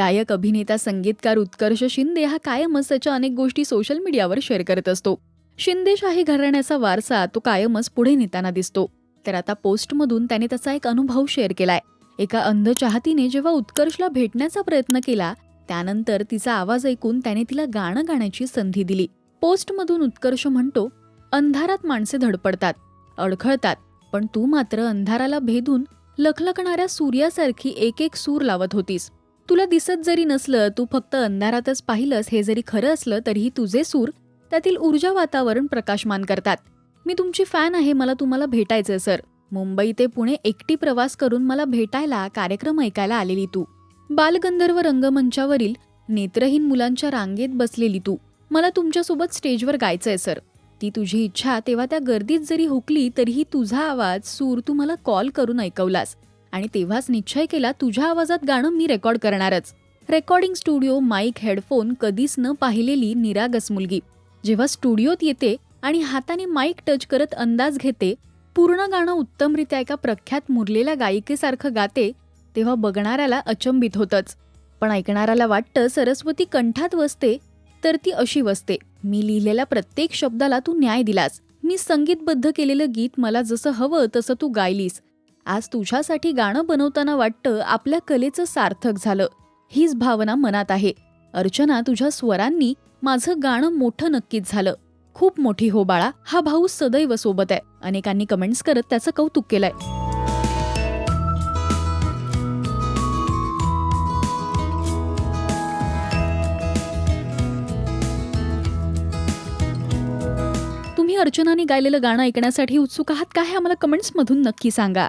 गायक अभिनेता संगीतकार उत्कर्ष शिंदे हा कायमच त्याच्या अनेक गोष्टी सोशल मीडियावर शेअर करत असतो. शिंदेशाही घराण्याचा वारसा तो कायमच पुढे नेताना दिसतो. तर आता पोस्टमधून त्याने त्याचा एक अनुभव शेअर केलाय. एका अंध चाहतीने जेव्हा उत्कर्षला भेटण्याचा प्रयत्न केला त्यानंतर तिचा आवाज ऐकून त्याने तिला गाणं गाण्याची संधी दिली. पोस्टमधून उत्कर्ष म्हणतो अंधारात माणसे धडपडतात अडखळतात पण तू मात्र अंधाराला भेदून लखलखणाऱ्या सूर्यासारखी एक एक सूर लावत होतीस. तुला दिसत जरी नसलं तू फक्त अंधारातच पाहिलंस हे जरी खरं असलं तरीही तुझे सूर त्यातील ऊर्जा वातावरण प्रकाशमान करतात. मी तुमची फॅन आहे मला तुम्हाला भेटायचं सर. मुंबई ते पुणे एकटी प्रवास करून मला भेटायला कार्यक्रम ऐकायला आलेली तू. बालगंधर्व रंगमंचावरील नेत्रहीन मुलांच्या रांगेत बसलेली तू. मला तुमच्यासोबत स्टेजवर गायचंय सर. ती तुझी इच्छा तेव्हा त्या गर्दीत जरी हुकली तरीही तुझा आवाज सूर तू मला कॉल करून ऐकवलास. आणि तेव्हाच निश्चय केला तुझ्या आवाजात गाणं मी रेकॉर्ड करणारच. रेकॉर्डिंग स्टुडिओ माईक हेडफोन कधीच न पाहिलेली निरागस मुलगी. जेव्हा स्टुडिओत येते आणि हाताने माईक टच करत अंदाज घेते पूर्ण गाणं उत्तमरित्या एका प्रख्यात मुरलेल्या गायिकेसारखं गाते तेव्हा बघणाऱ्याला अचंबित होतच. पण ऐकणाऱ्याला वाटतं सरस्वती कंठात वसते तर ती अशी वसते मी लिहिलेल्या प्रत्येक शब्दाला तू न्याय दिलास. मी संगीतबद्ध केलेलं गीत मला जसं हवं तसं तू गायलीस. आज तुझ्यासाठी गाणं बनवताना वाटतं आपल्या कलेचं सार्थक झालं. हीच भावना मनात आहे. अर्चना तुझ्या स्वरांनी माझं गाणं मोठं नक्कीच झालं. खूप मोठी हो बाळा. हा भाऊ सदैव सोबत आहे. अनेकांनी कमेंट्स करत त्याचं कौतुक केलंय. तुम्ही अर्चनाने गायलेलं गाणं ऐकण्यासाठी उत्सुक आहात का हे आम्हाला कमेंट्समधून नक्की सांगा.